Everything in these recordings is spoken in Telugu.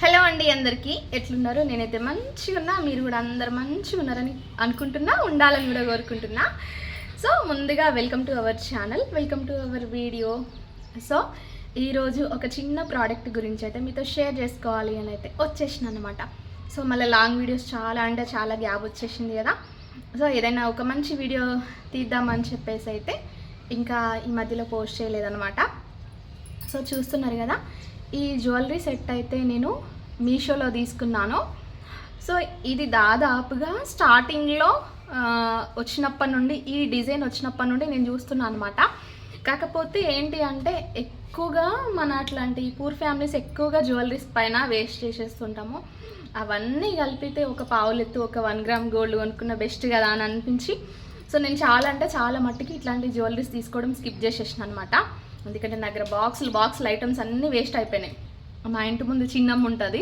హలో అండి అందరికీ. ఎట్లున్నారు? నేనైతే మంచిగా ఉన్నా. మీరు కూడా అందరు మంచిగా ఉన్నారని అనుకుంటున్నా ఉండాలని కూడా కోరుకుంటున్నా. సో ముందుగా welcome to our channel welcome to our video so ఈరోజు ఒక చిన్న ప్రోడక్ట్ గురించి అయితే మీతో షేర్ చేసుకోవాలి అని అయితే వచ్చేసిన అనమాట సో మళ్ళీ లాంగ్ వీడియోస్ చాలా అంటే చాలా గ్యాప్ వచ్చేసింది కదా. సో ఏదైనా ఒక మంచి వీడియో తీద్దామని చెప్పేసి అయితే ఇంకా ఈ మధ్యలో పోస్ట్ చేయలేదన్నమాట. సో చూస్తున్నారు కదా ఈ జ్యువెలరీ సెట్ అయితే నేను మీషోలో తీసుకున్నాను. సో ఇది దాదాపుగా స్టార్టింగ్లో వచ్చినప్పటి నుండి ఈ డిజైన్ వచ్చినప్పటి నుండి నేను చూస్తున్నాను అనమాట కాకపోతే ఏంటి అంటే ఎక్కువగా మన అట్లాంటి పూర్ ఫ్యామిలీస్ ఎక్కువగా జ్యువెలరీస్ పైన వేస్ట్ చేసేస్తుంటాము. అవన్నీ కలిపితే ఒక పావులెత్తు ఒక వన్ గ్రామ్ గోల్డ్ కొనుక్కున్న బెస్ట్ కదా అని అనిపించి సో నేను చాలా అంటే చాలా మట్టుకి ఇట్లాంటి జ్యువెలరీస్ తీసుకోవడం స్కిప్ చేసేసాను అనమాట ఎందుకంటే నా దగ్గర బాక్సులు బాక్సులు ఐటమ్స్ అన్నీ వేస్ట్ అయిపోయినాయి. మా ఇంటి ముందు చిన్నమ్మ ఉంటుంది.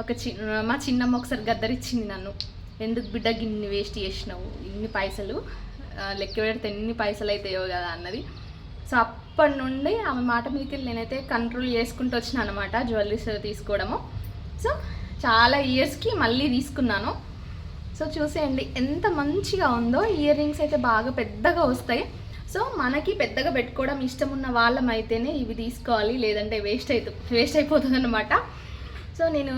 ఒక చి మా చిన్నమ్మ ఒకసారి గద్దరిచ్చింది నన్ను. ఎందుకు బిడ్డ ఇన్ని వేస్ట్ చేసినావు? ఇన్ని పైసలు? లెక్క పెడితే ఎన్ని పైసలు అవుతాయో కదా అన్నది. సో అప్పటి నుండి ఆమె మాట మీదకి నేనైతే కంట్రోల్ చేసుకుంటూ వచ్చిన అనమాట జ్యువెలరీస్ తీసుకోవడము. సో చాలా ఇయర్స్కి మళ్ళీ తీసుకున్నాను. సో చూసేయండి ఎంత మంచిగా ఉందో. ఇయర్ రింగ్స్ అయితే బాగా పెద్దగా వస్తాయి. సో మనకి పెద్దగా పెట్టుకోవడం ఇష్టం ఉన్న వాళ్ళం అయితేనే ఇవి తీసుకోవాలి లేదంటే వేస్ట్ అవుతు వేస్ట్ అయిపోతుంది అనమాట సో నేను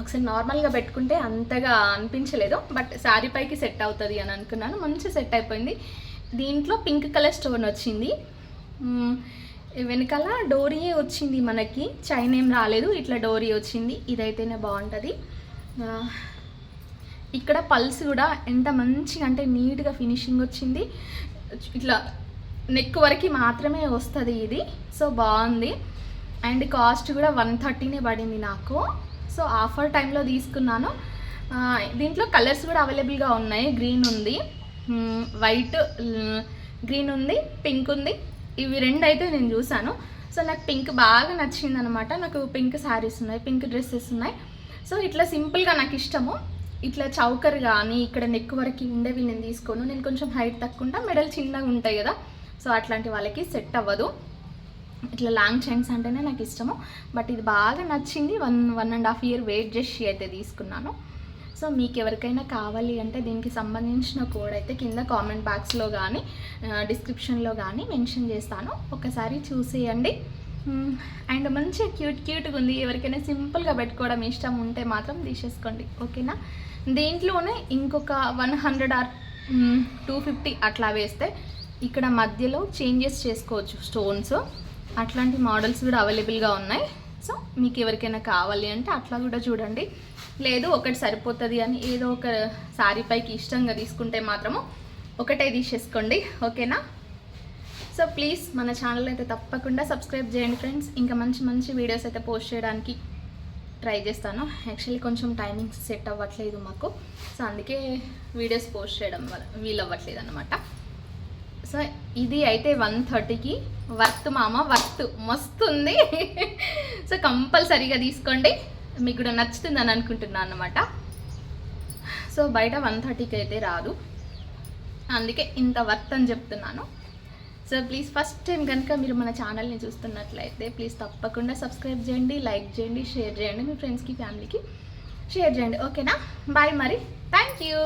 ఒకసారి నార్మల్గా పెట్టుకుంటే అంతగా అనిపించలేదు బట్ శారీ పైకి సెట్ అవుతుంది అని అనుకున్నాను. మంచి సెట్ అయిపోయింది. దీంట్లో పింక్ కలర్ స్టోన్ వచ్చింది. వెనకాల డోరీయే వచ్చింది మనకి? చైన్ ఏం రాలేదు ఇట్లా డోరీ వచ్చింది. ఇదైతేనే బాగుంటుంది. ఇక్కడ పల్స్ కూడా ఎంత మంచిగా అంటే నీట్గా ఫినిషింగ్ వచ్చింది. ఇట్లా నెక్ వరకు మాత్రమే వస్తుంది ఇది. సో బాగుంది. అండ్ కాస్ట్ కూడా వన్ థర్టీనే పడింది నాకు. సో ఆఫర్ టైంలో తీసుకున్నాను. దీంట్లో కలర్స్ కూడా అవైలబుల్గా ఉన్నాయి. గ్రీన్ ఉంది వైట్ గ్రీన్ ఉంది పింక్ ఉంది. ఇవి రెండు అయితే నేను చూసాను సో నాకు పింక్ బాగా నచ్చింది అనమాట నాకు పింక్ శారీస్ ఉన్నాయి పింక్ డ్రెస్సెస్ ఉన్నాయి. సో ఇట్లా సింపుల్గా నాకు ఇష్టము. ఇట్లా చౌకర్ కానీ ఇక్కడ నెక్ వరకు ఉండేవి నేను తీసుకోను. నేను కొంచెం హైట్ తక్కువ మెడల్ చిన్నగా ఉంటాయి కదా. సో అట్లాంటి వాళ్ళకి సెట్ అవ్వదు. ఇట్లా లాంగ్ చైన్స్ అంటేనే నాకు ఇష్టము. బట్ ఇది బాగా నచ్చింది. One one and half year wait చేసి అయితే తీసుకున్నాను. సో మీకు ఎవరికైనా కావాలి అంటే దీనికి సంబంధించిన కోడ్ అయితే కింద కామెంట్ బాక్స్లో కానీ డిస్క్రిప్షన్లో కానీ మెన్షన్ చేస్తాను. ఒకసారి చూసేయండి. అండ్ మంచిగా క్యూట్ క్యూట్గా ఉంది. ఎవరికైనా సింపుల్గా పెట్టుకోవడం ఇష్టం ఉంటే మాత్రం తీసేసుకోండి. ఓకేనా? దీంట్లోనే ఇంకొక one hundred or two fifty అట్లా వేస్తే ఇక్కడ మధ్యలో చేంజెస్ చేసుకోవచ్చు స్టోన్స్. అట్లాంటి మోడల్స్ కూడా అవైలబుల్గా ఉన్నాయి. సో మీకు ఎవరికైనా కావాలి అంటే అట్లా కూడా చూడండి. లేదు ఒకటి సరిపోతుంది అని ఏదో ఒక శారీ పైకి ఇష్టంగా తీసుకుంటే మాత్రము ఒకటే తీసేసుకోండి. ఓకేనా? సో ప్లీజ్ మన ఛానల్ అయితే తప్పకుండా సబ్స్క్రైబ్ చేయండి ఫ్రెండ్స్. ఇంకా మంచి మంచి వీడియోస్ అయితే పోస్ట్ చేయడానికి ట్రై చేస్తాను. యాక్చువల్లీ కొంచెం టైమింగ్స్ సెట్ అవ్వట్లేదు మాకు. సో అందుకే వీడియోస్ పోస్ట్ చేయడం వల్ల వీలవ్వట్లేదు అనమాట సో ఇది అయితే వన్ థర్టీకి. వర్త్ మామ వర్త్. మస్తు ఉంది. సో కంపల్సరీగా తీసుకోండి. మీకు కూడా నచ్చుతుంది అని అనుకుంటున్నాను అనమాట సో బయట వన్ థర్టీకి అయితే రాదు. అందుకే ఇంత వర్త్ అని చెప్తున్నాను. సో ప్లీజ్ ఫస్ట్ టైం కనుక మీరు మన ఛానల్ని చూస్తున్నట్లయితే ప్లీజ్ తప్పకుండా సబ్స్క్రైబ్ చేయండి లైక్ చేయండి షేర్ చేయండి. మీ ఫ్రెండ్స్కి ఫ్యామిలీకి షేర్ చేయండి. ఓకేనా బాయ్ మరి. Thank you